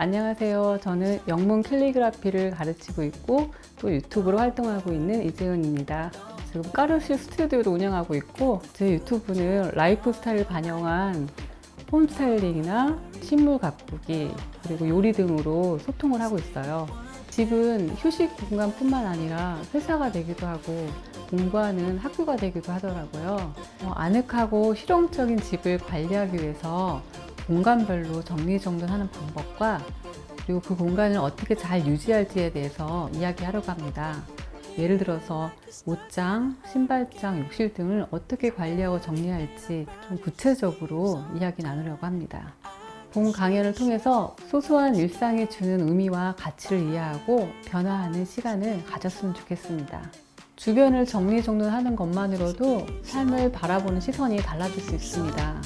안녕하세요. 저는 영문 캘리그라피를 가르치고 있고 또 유튜브로 활동하고 있는 이재은입니다. 지금 까르시 스튜디오를 운영하고 있고 제 유튜브는 라이프 스타일을 반영한 홈 스타일링이나 식물 가꾸기 그리고 요리 등으로 소통을 하고 있어요. 집은 휴식 공간뿐만 아니라 회사가 되기도 하고 공부하는 학교가 되기도 하더라고요. 어, 아늑하고 실용적인 집을 관리하기 위해서 공간별로 정리정돈하는 방법과 그리고 그 공간을 어떻게 잘 유지할지에 대해서 이야기하려고 합니다. 예를 들어서 옷장, 신발장, 욕실 등을 어떻게 관리하고 정리할지 좀 구체적으로 이야기 나누려고 합니다. 본 강연을 통해서 소소한 일상이 주는 의미와 가치를 이해하고 변화하는 시간을 가졌으면 좋겠습니다. 주변을 정리정돈하는 것만으로도 삶을 바라보는 시선이 달라질 수 있습니다.